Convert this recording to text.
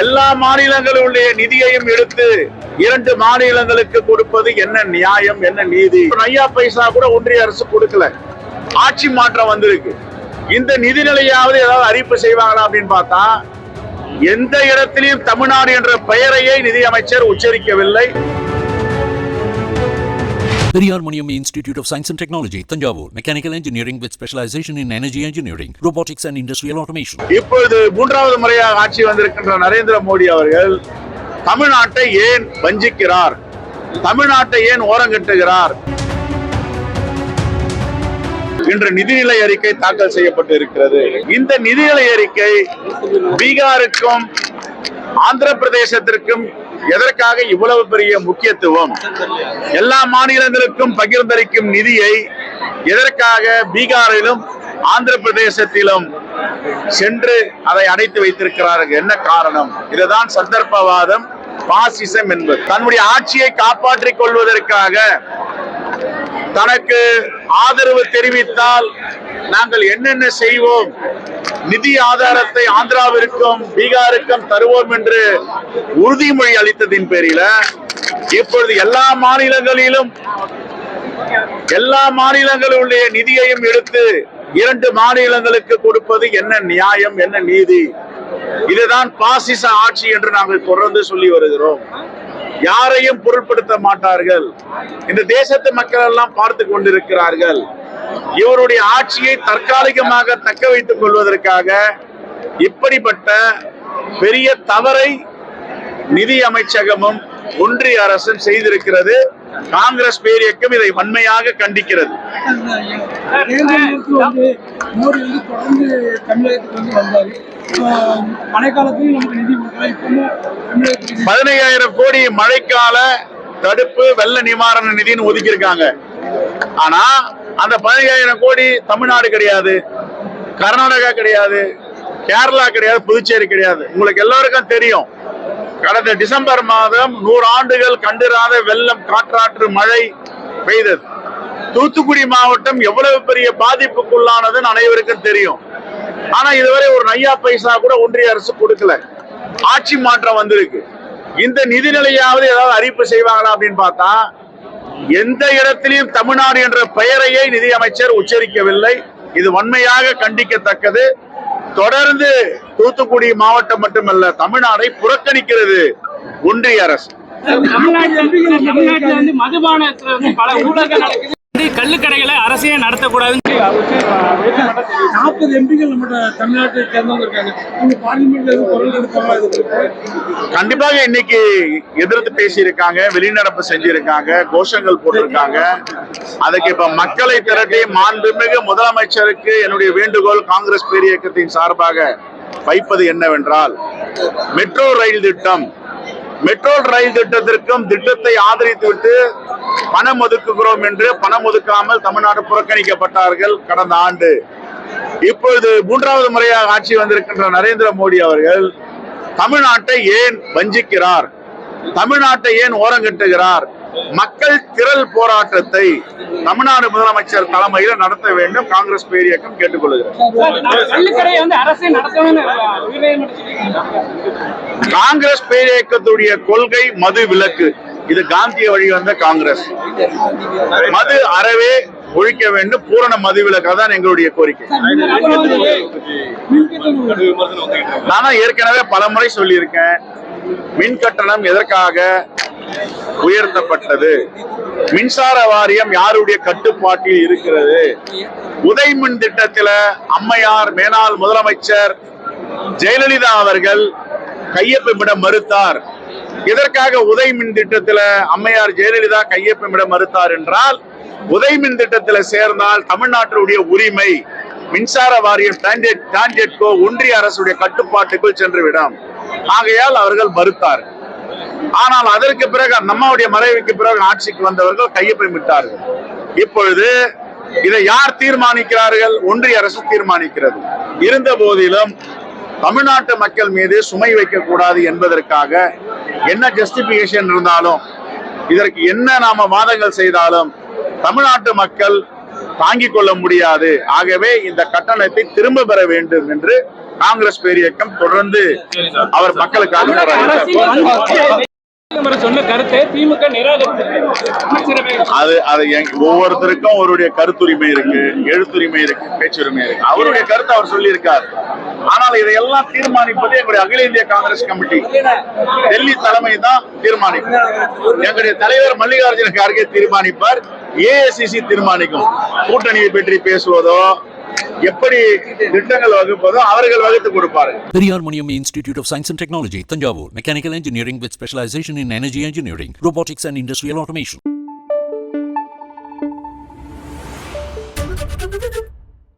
எல்லா மாநிலங்களுடைய நிதியையும் எடுத்து இரண்டு மாநிலங்களுக்கு கொடுப்பது என்ன நியாயம் என்ன நீதி? ஐயா பைசா கூட ஒன்றிய அரசு கொடுக்கல. ஆட்சி மாற்றம் வந்திருக்கு. இந்த நிதிநிலையாவது ஏதாவது அறிவிப்பு செய்வாங்களா அப்படின்னு பார்த்தா எந்த இடத்திலையும் தமிழ்நாடு என்ற பெயரையே நிதியமைச்சர் உச்சரிக்கவில்லை. Periyar Maniam institute of science and technology Thanjavur mechanical engineering with specialisation in energy engineering robotics and industrial automation இப்பொழுது மூன்றாவது முறையாக ஆட்சி வந்திருக்கின்ற நரேந்திர மோடி அவர்கள் தமிழ்நாட்டை ஏன் வஞ்சிக்கிறார் தமிழ்நாட்டை ஏன் ஓரங்கட்டுகிறார் இன்று நிதிநிலை அறிக்கை தாக்கல் செய்யப்பட்டு இருக்கிறது இந்த நிதிநிலை அறிக்கை பீகாருக்கும் ஆந்திர பிரதேசத்திற்கும் எதற்காக இவ்வளவு பெரிய முக்கியத்துவம்? எல்லா மாநிலங்களுக்கும் பகிர்ந்தளிக்கும் நிதியை எதற்காக பீகாரிலும் ஆந்திர பிரதேசத்திலும் சென்று அதை அடைத்து வைத்திருக்கிறார்கள்? என்ன காரணம்? இதுதான் சந்தர்ப்பவாதம் பாசிசம் என்பது. தன்னுடைய ஆட்சியை காப்பாற்றிக் கொள்வதற்காக தனக்கு ஆதரவு தெரிவித்தால் நாங்கள் என்னென்ன செய்வோம்? நிதி ஆதாரத்தை ஆந்திராவிற்கும் பீகாருக்கும் தருவோம் என்று உறுதிமொழி அளித்ததின் பேரில இப்பொழுது எல்லா மாநிலங்களிலும் எல்லா மாநிலங்களுடைய நிதியையும் எடுத்து இரண்டு மாநிலங்களுக்கு கொடுப்பது என்ன நியாயம் என்ன நீதி? இதுதான் பாசிச ஆட்சி என்று நாங்கள் தொடர்ந்து சொல்லி வருகிறோம். யாரையும் பொருட்படுத்த மாட்டார்கள். இந்த தேசத்து மக்கள் எல்லாம் பார்த்து கொண்டிருக்கிறார்கள். இவருடைய ஆட்சியை தற்காலிகமாக தக்க வைத்துக் கொள்வதற்காக இப்படிப்பட்ட பெரிய தவறை நிதி அமைச்சகமும் ஒன்றிய அரசும் செய்திருக்கிறது. காங்கிரஸ் பேரியக்கம் இதை வன்மையாக கண்டிக்கிறது. மோடி வந்து தொடர்ந்து தமிழகத்துக்கு வந்து வந்தாரு. நமக்கு நிதி இப்பவும் பதினையாயிரம் கோடி மழைக்கால தடுப்பு வெள்ள நிவாரண நிதின்னு ஒதுக்கி இருக்காங்க ஆனா அந்த பதினையாயிரம் கோடி தமிழ்நாடு கிடையாது. கர்நாடகா கிடையாது. கேரளா கிடையாது. புதுச்சேரி கிடையாது. உங்களுக்கு எல்லாருக்கும் தெரியும். கடந்த டிசம்பர் மாதம் நூறு ஆண்டுகள் கண்டிராத வெள்ளம் காற்றாற்று மழை பெய்தது. தூத்துக்குடி மாவட்டம் எவ்வளவு பெரிய பாதிப்புக்குள்ளானதுன்னு அனைவருக்கும் தெரியும். ஆனா இதுவரை ஒரு நையா பைசா கூட ஒன்றிய அரசு கொடுக்கல. ஆட்சி மாற்றம் வந்திருக்கு. இந்த நிதிநிலையாவது ஏதாவது அறிவிப்பு செய்வாங்களா அப்படின்னு பார்த்தா எந்த இடத்திலையும் தமிழ்நாடு என்ற பெயரையே நிதியமைச்சர் உச்சரிக்கவில்லை. இது வன்மையாக கண்டிக்கத்தக்கது. தொடர்ந்து தூத்துக்குடி மாவட்டம் மட்டுமல்ல தமிழ்நாடை புறக்கணிக்கிறது ஒன்றிய அரசு. மதுபானத்துல பல ஊழல்கள் நடக்குது. கள்ளுக்கடைகளை அரசே நடத்தக்கூடாதுன்னு நாற்பது எம்பிகள் நம்ம தமிழ்நாட்டை சேர்ந்தவங்க இருக்காங்க? கண்டிப்பாக இன்னைக்கு எதிர்த்து பேசியிருக்காங்க வெளிநடப்பு செஞ்சிருக்காங்க கோஷங்கள் போட்டிருக்காங்க. அதுக்கு இப்ப மக்களை திரட்டி மாண்புமிகு முதலமைச்சருக்கு என்னுடைய வேண்டுகோள் காங்கிரஸ் பேரியக்கத்தின் சார்பாக வைப்பது என்னவென்றால் மெட்ரோ ரயில் திட்டம். மெட்ரோ ரயில் திட்டத்திற்கும் திட்டத்தை ஆதரித்துவிட்டு பணம் ஒதுக்குகிறோம் என்று பணம் ஒதுக்காமல் தமிழ்நாடு புறக்கணிக்கப்பட்டார்கள் கடந்த ஆண்டு. இப்பொழுது மூன்றாவது முறையாக ஆட்சி வந்திருக்கின்ற நரேந்திர மோடி அவர்கள் தமிழ்நாட்டை ஏன் வஞ்சிக்கிறார்? தமிழ்நாட்டை ஏன் ஓரங்கட்டுகிறார் மக்கள் திரள் போராட்டத்தை தமிழ்நாடு முதலமைச்சர் தலைமையில் நடத்த வேண்டும். காங்கிரஸ் பேரியக்கம் கேட்டுக்கொள்கிறது. காங்கிரஸ் பேரியக்கத்துடைய கொள்கை மது விலக்கு. இது காந்திய வழி வந்த காங்கிரஸ். மது அறவே ஒழிக்க வேண்டும் பூரண மதுவிலக்கா தான் எங்களுடைய கோரிக்கை. நான் ஏற்கனவே பலமுறை சொல்லியிருக்கேன் மின் கட்டணம் எதற்காக உயர்த்தப்பட்டது? மின்சார வாரியம் யாருடைய கட்டுப்பாட்டில் இருக்கிறது? உதய் மின் திட்டத்தில அம்மையார் மேனாள் முதலமைச்சர் ஜெயலலிதா அவர்கள் கையொப்பமிட மறுத்தார். இதற்காக உதய் மின் அம்மையார் ஜெயலலிதா கையொப்பமிட மறுத்தார் என்றால் உதய் மின் திட்டத்தில சேர்ந்தால் தமிழ்நாட்டினுடைய உரிமை மின்சார வாரியம் டான்ஜெட்கோ ஒன்றிய அரசுடைய கட்டுப்பாட்டுக்குள் சென்றுவிடும். ஆகையால் அவர்கள் மறுத்தார். ஆனால் அதற்கு பிறகு அந்த அம்மாவுடைய மறைவுக்கு பிறகு ஆட்சிக்கு வந்தவர்கள் கையொப்பமிட்டார்கள். இப்பொழுது இதை யார் தீர்மானிக்கிறார்கள்? ஒன்றிய அரசு தீர்மானிக்கிறது. இருந்த போதிலும் தமிழ்நாட்டு மக்கள் மீது சுமை வைக்கக்கூடாது என்பதற்காக என்ன ஜஸ்டிபிகேஷன் இருந்தாலும் இதற்கு என்ன நாம வாதங்கள் செய்தாலும் தமிழ்நாட்டு மக்கள் தாங்கிக் கொள்ள முடியாது. ஆகவே இந்த கட்டணத்தை திரும்ப பெற வேண்டும் என்று காங்கிரஸ் பேரியக்கம் தொடர்ந்து அவர் மக்களுக்காக அது அது ஒவ்வொருத்தருக்கும் அவருடைய கருத்துரிமை இருக்கு எழுத்துரிமை இருக்கு பேச்சுரிமை இருக்கு. அவருடைய கருத்தை அவர் சொல்லியிருக்கார். ஆனால் இதையெல்லாம் தீர்மானிப்பது எங்களுடைய அகில இந்திய காங்கிரஸ் கமிட்டி டெல்லி தலைமை தான் தீர்மானிக்கும் எங்களுடைய தலைவர் மல்லிகார்ஜுன கார்கே தீர்மானிப்பார் ஏஐசிசி தீர்மானிக்கும் கூட்டணியை பற்றி பேசுவதோ எப்படி திட்டங்கள் வகுப்பதோ அவர்கள் வகுத்து கொடுப்பார் Periyar Maniammai institute of science and technology Thanjavur mechanical engineering with specialisation in energy engineering robotics and industrial automation